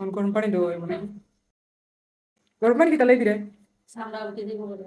On গরম পানি দেবো মানে গরম পানি কি দিলে করে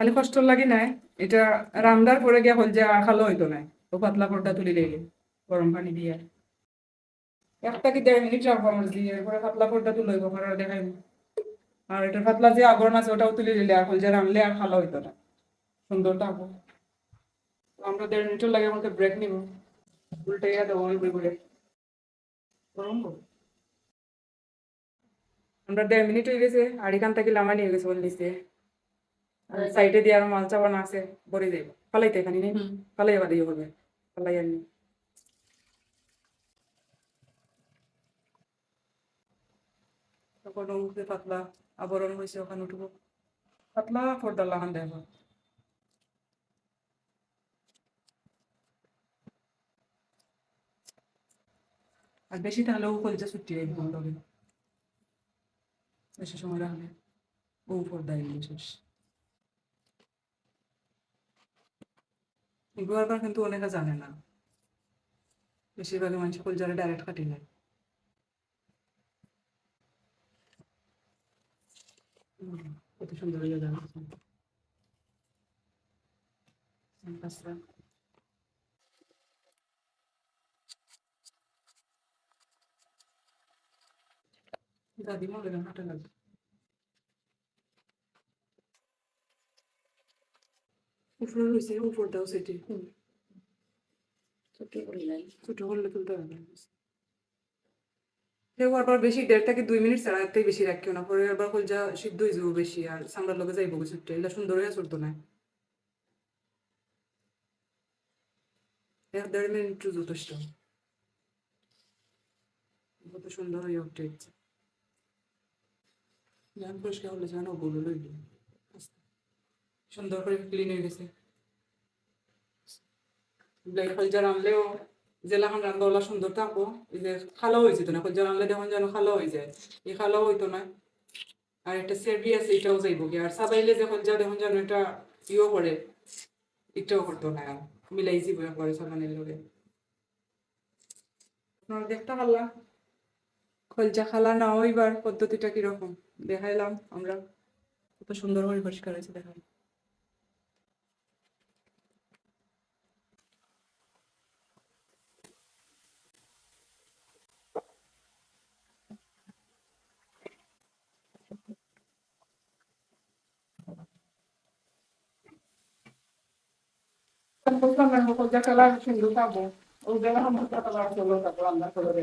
খালি কষ্ট লাগে নাই। এটা রান্দার পরে গিয়া হল যে খালো হইতো না ও পাতলা পরটা তুলি দিলে গরম পানি দিয়ে। একটা কি দেড় মিনিট রাখব আমার দিয়ে এরপরে পাতলা পরটা তুলে হইব পরে দেখাই আর এটা পাতলা যে আগর আছে ওটাও তুলে দিলে আর হল যে রানলে আর খালো হইতো না। সুন্দর থাকব আমরা দেড় মিনিটের লাগে আমাকে ব্রেক নিব। উল্টে দেবো ওই গরম আমরা দেড় মিনিট হয়ে গেছে আর এখান থেকে লামা নিয়ে গেছে বললিছে সাইডে দিয়ে আর মাল চাবানো আছে ভরে যাইব। ফালাইতে এখানে নেই। ফালাই আবার দিয়ে হবে। ফালাই আর নেই। তখন পাতলা আবরণ হয়েছে ওখানে উঠবো। পাতলা পর্দা লাগান দেব। আর বেশি তাহলেও কলজা ছুটি যাইব তবে বেশি সময় রাখলে ও পর্দা এগুলো শেষ। এগুলো আবার কিন্তু অনেকে জানে না। বেশিরভাগই মানুষ কলজারে ডাইরেক্ট কাটি হুম, কত সুন্দর হয়ে যাবে বলে হাঁটা লাগবে উপরে রয়েছে উপর দাও সেটি ছোট করলে তুলতে হবে কেউ আবার বেশি দেড় থেকে দুই মিনিট ছাড়া এর থেকে বেশি রাখিও না পরে আবার কলজা সিদ্ধ হয়ে যাব বেশি আর সামলার লগে যাইব ছোট্ট এগুলা সুন্দর হয়ে চলতো না এক দেড় মিনিট যথেষ্ট কত সুন্দর হয়ে জ্ঞান পরিষ্কার হলে যেন বলে লইল সুন্দর করে ক্লিন হয়ে গেছে। ব্লেড কলজা রানলেও জেলাখান রান্না ওলা সুন্দর থাকব। এই যে খালো হয়েছে তো না কলজা রানলে দেখুন যেন খালো হয়ে যায়। এই খালো হইতো না। আর একটা সেরবি আছে, এটাও যাইব কি। আর সাবাইলে যে কলজা দেখুন যেন এটা ইও করে এটাও করতো না। আর মিলাই যাব একবারে সাবানের লগে। আপনারা দেখতে পারলাম কলজা খালা না ওইবার পদ্ধতিটা কীরকম? দেখাইলাম আমরা। কত সুন্দর করে পরিষ্কার হয়েছে দেখাই বুঝলাম না কলজা খালা সুন্দর থাকব ওই জায়গা আমার রান্না করে